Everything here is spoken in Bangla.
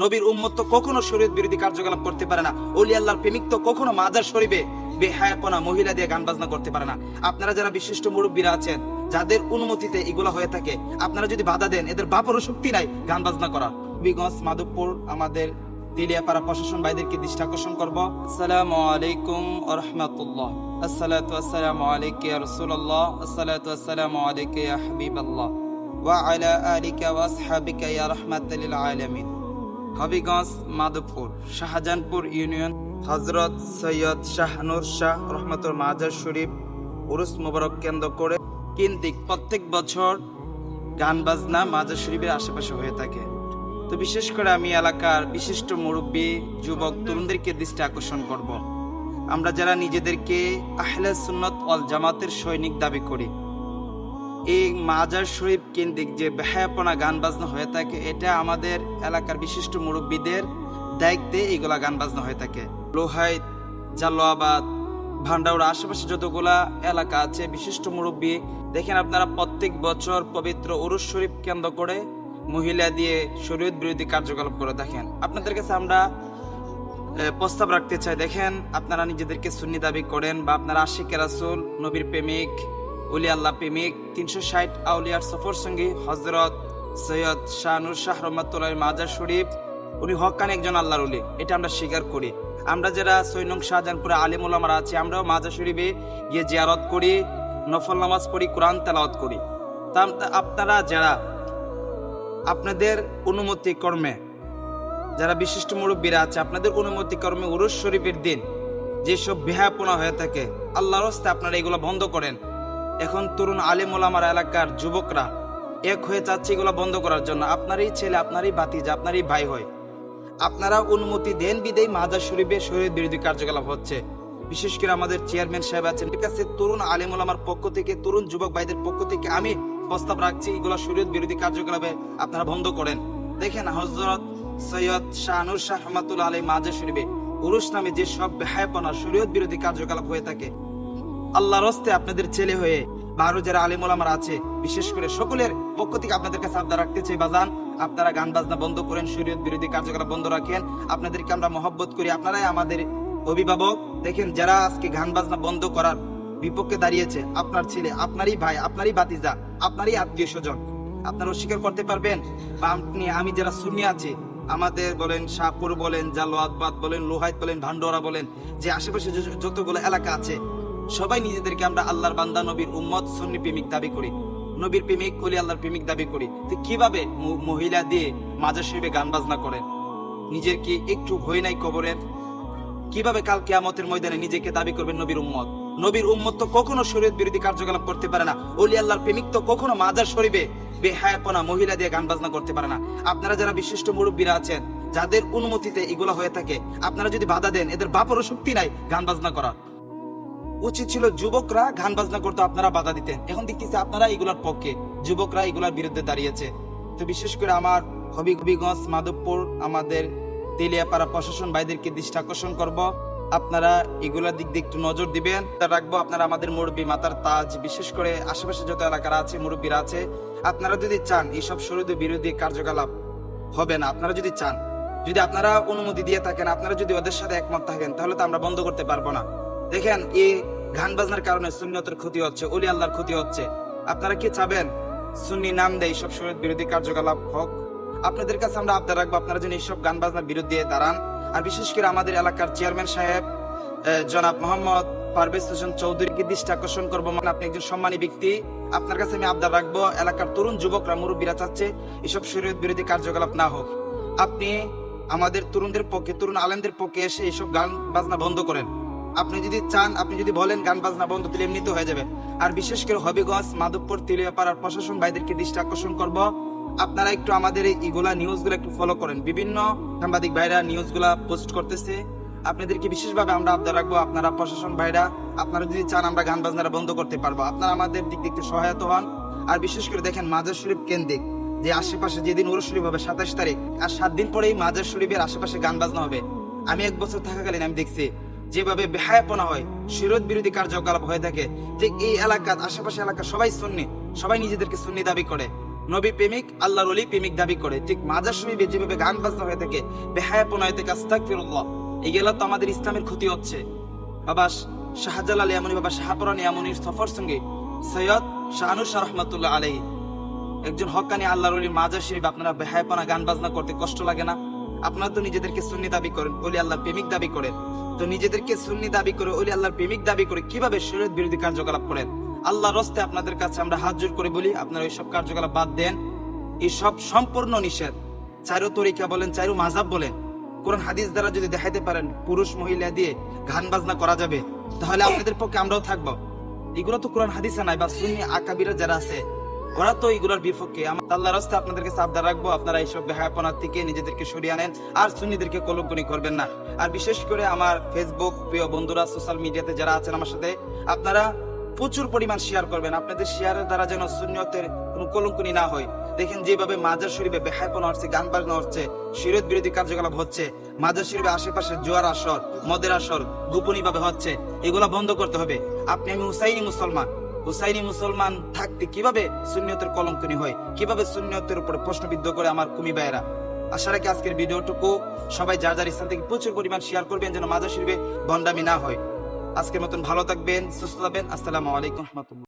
নবীর উম্মত তো কখনো শরীয়ত বিরোধী কার্যকলাপ করতে পারে না। অলি আল্লাহর প্রেমিক তো কখনো মাজার শরীফে বেহায়াপনা মহিলা দিয়ে গান বাজনা করতে পারে না। আপনারা যারা বিশিষ্ট মুরব্বীরা আছেন, যাদের অনুমতিতে এগুলো হয়ে থাকে, আপনারা যদি বাধা দেন, এদের বাপরও শক্তি নাই গান বাজনা করার। বিগঞ্জ মাধবপুর, আমাদের তেলিয়াপাড়া প্রশাসন ভাইদেরকে দৃষ্টি আকর্ষণ করব। আসসালামু আলাইকুম ওয়া রাহমাতুল্লাহ। আসসালাতু আসসালামু আলাইকা ইয়া রাসূলুল্লাহ। আসসালাতু আসসালামু আলাইকা ইয়া হাবিবাল্লাহ। ওয়া আলা আলিকা ওয়া আসহাবিকা ইয়া রাহমাতাল আলামিন। হবিগঞ্জ, মাধবপুর, শাহজাহানপুর ইউনিয়ন, হজরত সৈয়দ শাহনুর শাহ রহমতুল মাজার শরীফ, উরুস মুবারক কেন্দ্র করে কিন্তিক প্রত্যেক বছর গান বাজনা মাজার শরীফের আশেপাশে হয়ে থাকে। তো বিশেষ করে আমি এলাকার বিশিষ্ট মুরব্বী, যুবক, তরুণদেরকে দৃষ্টি আকর্ষণ করব। আমরা যারা নিজেদেরকে আহলে সুন্নত অল জামাতের সৈনিক দাবি করি এই মাজার শরীফ কেন্দ্রিক যে বেহায়াপনা গান বাজনা হয়ে থাকে, এটা আমাদের এলাকার বিশিষ্ট মুরব্বীদের দায়িত্বে এইগুলা গান বাজনা হয়ে থাকে। লোহাইত জালোয়াবাদ ভান্ডাউড়া আশেপাশে যতগুলা এলাকা আছে, বিশিষ্ট মুরব্বী, দেখেন আপনারা প্রত্যেক বছর পবিত্র উরুস শরীফ কেন্দ্র করে মহিলা দিয়ে শরীয়ত বিরোধী কার্যকলাপ করে দেখেন। আপনাদের কাছে আমরা প্রস্তাব রাখতে চাই, দেখেন আপনারা নিজেদেরকে সুন্নি দাবি করেন বা আপনারা আশিক রাসুল, নবীর প্রেমিক উলি আল্লাহ প্রেমিক তিনশো ষাট আউলিয়ার সফর সঙ্গী হজরত সৈয়দ শাহনুর শাহ রহমতুল্লাহ মাজার শরীফ। উনি হকান একজন আল্লাহর উলি এটা আমরা স্বীকার করি। আমরা যারা সৈনং শাহজাহানপুরে আলিম ওলামারা আছি, আমরাও মাজার শরীফে গিয়ে জিয়ারত করি, নফল নামাজ পড়ি, কোরআন তেলাওয়াত করি। তা আপনারা যারা, আপনাদের অনুমতি কর্মে, যারা বিশিষ্ট মুরব্বীরা আছে, আপনাদের অনুমতি কর্মে উরুস শরীফের দিন, যেসব বেহাপনা হয়ে থাকে, আল্লাহর হস্তে আপনারা এগুলো বন্ধ করেন। এখন তরুণ আলেম ওলামার এলাকার যুবকরা এক হয়ে চাচ্ছে এগুলো বন্ধ করার জন্য। আপনারই ছেলে, আপনারই বাতিজা আপনারই ভাই হয়। আপনারা অনুমতি দেন বিদেই মাজার শরীফে শরীর বিরোধী কার্যকলাপ হচ্ছে। বিশেষ করে আমাদের চেয়ারম্যান সাহেব আছেন। ঠিক আছে তরুণ আলেম ওলামার পক্ষ থেকে, তরুণ যুবক ভাইদের পক্ষ থেকে আমি প্রস্তাব রাখছি, এগুলো শরীয়ত বিরোধী কার্যকলাপে আপনারা বন্ধ করেন। দেখেন হজরত সৈয়দ শাহনুর শাহ রহমাতুল আলী মাজার শরীফে উরুস নামে যে সব বেহায়পনা শরীয়ত বিরোধী কার্যকলাপ হয়ে থাকে আল্লাহর হস্তে আপনাদের ছেলে হয়ে বা আরও যারা আলিম ওলামার আছে, বিশেষ করে সকলের পক্ষ থেকে আপনাদের কাছে আবদার রাখতে চাই, বাজান। আপনারা গান বাজনা বন্ধ করেন, শরীয়ত বিরোধী কার্যকলাপ বন্ধ রাখেন। আপনাদেরকে আমরা মহব্বত করি। আপনারাই আমাদের অভিভাবক। দেখেন, যারা আজকে গান বাজনা বন্ধ করার বিপক্ষে দাঁড়িয়েছে, আপনার ছেলে, আপনারই ভাই, আপনারই বাতিজা আপনারই আত্মীয় স্বজন, আপনারা অস্বীকার করতে পারবেন? বা আপনি, আমি যারা শূন্য আছি, আমাদের বলেন শাহপুর বলেন জালোয়াতবাদ বলেন লোহাইত বলেন, ভান্ডোরা বলেন, যে আশেপাশে যতগুলো এলাকা আছে সবাই নিজেদেরকে আমরা আল্লাহর বান্দা, নবীর উম্মত, সুন্নি প্রেমিক দাবি করি। নবীর প্রেমিক অলি আল্লাহর প্রেমিক দাবি করি। তো কীভাবে মহিলা দিয়ে মাজার শরীফে গান বাজনা করেন? নিজের কি একটু ভয় নাই কবরের? কীভাবে কাল কিয়ামতের ময়দানে নিজেকে দাবি করবেন নবীর উম্মত? নবীর উম্মত তো কখনো শরীয়ত বিরোধী কার্যকলাপ করতে পারে না। অলি আল্লাহর প্রেমিক তো কখনো মাজার শরীফে বেহায়াপনা মহিলা দিয়ে গান বাজনা করতে পারে না। আপনারা যারা বিশিষ্ট মুরব্বীরা আছেন, যাদের অনুমতিতে এগুলো হয়ে থাকে, আপনারা যদি বাধা দেন, এদের বাপরও শক্তি নাই গান বাজনা করার। উচিত ছিল যুবকরা গান বাজনা করতে আপনারা বাধা দিতেন এখন দেখতেছি আপনারা এগুলোর পক্ষে। যুবকরা এগুলোর বিরুদ্ধে দাঁড়িয়েছে। তো বিশেষ করে আমার হবি হবিগঞ্জ, মাধবপুর, আমাদের তেলিয়াপাড়া প্রশাসন ভাইদেরকে দৃষ্টি আকর্ষণ করব। আপনারা এগুলোর দিক দিয়ে একটু নজর দিবেন। তা রাখব আপনারা আমাদের মুরব্বী মাতার তাজ। বিশেষ করে আশেপাশে যত এলাকার আছে, মুরব্বীরা আছে, আপনারা যদি চান, এইসব শরীর বিরোধী কার্যকলাপ হবে না। আপনারা যদি চান, যদি আপনারা অনুমতি দিয়ে থাকেন, আপনারা যদি ওদের সাথে একমত থাকেন, তাহলে তো আমরা বন্ধ করতে পারব না। দেখেন, এই গান বাজনার কারণে সুন্নতের ক্ষতি হচ্ছে, অলি আল্লাহর ক্ষতি হচ্ছে। আপনারা কি চাবেন? সুন্নি নাম দেয় সব শরীর বিরোধী কার্যকলাপ হোক। আপনাদের কাছে আমরা আবদার রাখব, আপনারা যেন এইসব গান বাজনার বিরুদ্ধে দাঁড়ান। আর বিশেষ করে আমাদের এলাকার চেয়ারম্যান সাহেব জনাব মোহাম্মদ পারভেজ হোসেন চৌধুরীকে দৃষ্টি আকর্ষণ করব। মানে আপনি একজন সম্মানী ব্যক্তি, আপনার কাছে আমি আবদার রাখব, এলাকার তরুণ যুবকরা, মুরব্বীরা চাচ্ছে এসব শরীয়ত বিরোধী কার্যকলাপ না হোক। আপনি আমাদের তরুণদের পক্ষে, তরুণ আলেমদের পক্ষে এসে এইসব গান বাজনা বন্ধ করেন। আপনি যদি চান, আপনি যদি বলেন গান বাজনা বন্ধ, তাহলে এমনিতে হয়ে যাবে। আর বিশেষ করে হবিগঞ্জ, মাধবপুর তেলিয়াপাড়ার প্রশাসন ভাইদেরকে দৃষ্টি আকর্ষণ করব। আপনারা একটু আমাদের এই ইগুলা নিউজগুলো একটু ফলো করেন। বিভিন্ন সাংবাদিক ভাইরা নিউজগুলা পোস্ট করতেছে। আপনাদেরকে বিশেষভাবে আমরা আবদার রাখব, আপনারা প্রশাসন ভাইরা, আপনারা যদি চান আমরা গান বাজনারা বন্ধ করতে পারব। আপনারা আমাদের দিক দিক থেকে সহায়তা হন। আর বিশেষ করে দেখেন মাজার শরীফ কেন্দ্রিক, যে আশেপাশে যেদিন উরুস শরীফ হবে সাতাশ তারিখ, আর সাত দিন পরেই মাজার শরীফের আশেপাশে গান বাজনা হবে। আমি এক বছর থাকাকালীন আমি দেখছি যেভাবে বেহায়াপনা হয় শিরোধ বিরোধী কার্যকলাপ হয়ে থাকে, ঠিক এই এলাকার আশেপাশে এলাকা সবাই সুন্নি, সবাই নিজেদেরকে সুন্নি দাবি করে। নবী প্রেমিক, আল্লাহর অলি প্রেমিক দাবি করে, ঠিক মাজার শরীফে যেভাবে গান বাজনা হয়ে থাকে, বেহায়াপনা হয়ে থাকে, আস্তাগফিরুল্লাহ। এগুলো তো আমাদের ইসলামের ক্ষতি হচ্ছে। বাবা শাহজালাল ইয়ামনি, বাবা শাহপুরান ইয়ামনির সফর সঙ্গে সৈয়দ শাহানুর শাহ রহমতুল্লাহ আলাই একজন হকানি আল্লাহর অলি মাজার শরীফ, আপনারা বেহায়াপনা গান বাজনা করতে কষ্ট লাগে না? আপনারা তো নিজেদেরকে সুন্নি দাবি করেন অলি আল্লাহর প্রেমিক দাবি করেন। তো নিজেদেরকে সুন্নি দাবি করে অলি আল্লাহর প্রেমিক দাবি করে কীভাবে শরীয়ত বিরোধী কার্যকলাপ করেন? আল্লাহর রস্তে আপনাদের কাছে আমরা হাত জোর করে বলি, আপনারা এইসব কার্যকলাপ বাদ দেন। এসব সম্পূর্ণ নিষেধ। চারো তরিকা বলেন, চারো মাজাব বলেন। কোরআন হাদিস দ্বারা যদি দেখাইতে পারেন, পুরুষ মহিলা দিয়ে গান বাজনা করা যাবে, তাহলে আপনাদের পক্ষে আমরাও থাকব। এগুলো তো কোরআন হাদিসে নাই বা সুন্নি আকাবিরা যারা আছে ওরা তো এগুলোর বিপক্ষে। আমার আল্লাহ রাস্তা আপনাদেরকে সাবধান রাখব, আপনারা এইসব থেকে নিজেদেরকে সরিয়ে আনেন, আর সুন্নিদেরকে কলঙ্কনি করবেন না। আর বিশেষ করে আমার ফেসবুক প্রিয় বন্ধুরা সোশ্যাল মিডিয়াতে যারা আছেন আমার সাথে, আপনারা প্রচুর পরিমাণ শেয়ার করবেন। আপনাদের শেয়ারের দ্বারা যেন সুন্নিয়তের কোনো কলঙ্কনি না হয়। দেখেন যেভাবে মাজার শরীফে বেহায়াপনা হচ্ছে, গান বাজনা হচ্ছে শিরত বিরোধী কার্যকলাপ হচ্ছে, মাজার শরীফে আশেপাশে জোয়ার আসর, মদের আসর গোপনী ভাবে হচ্ছে, এগুলা বন্ধ করতে হবে। আপনি আমি হুসাইনি মুসলমান হুসাইনি মুসলমান থাকতে কীভাবে সুন্নিয়তের কলঙ্কনি হয়? কীভাবে সুন্নিয়তের উপরে প্রশ্নবিদ্ধ করে আমার কুমি ভাইয়েরা? আশা রাখি আজকের ভিডিওটুকু সবাই যার যার স্থান থেকে প্রচুর পরিমাণ শেয়ার করবেন যেন মাদা শিল্পে ভণ্ডামি না হয়। আজকের মতন ভালো থাকবেন, সুস্থ থাকবেন। আসসালামু আলাইকুম রহমতুল্লাহ।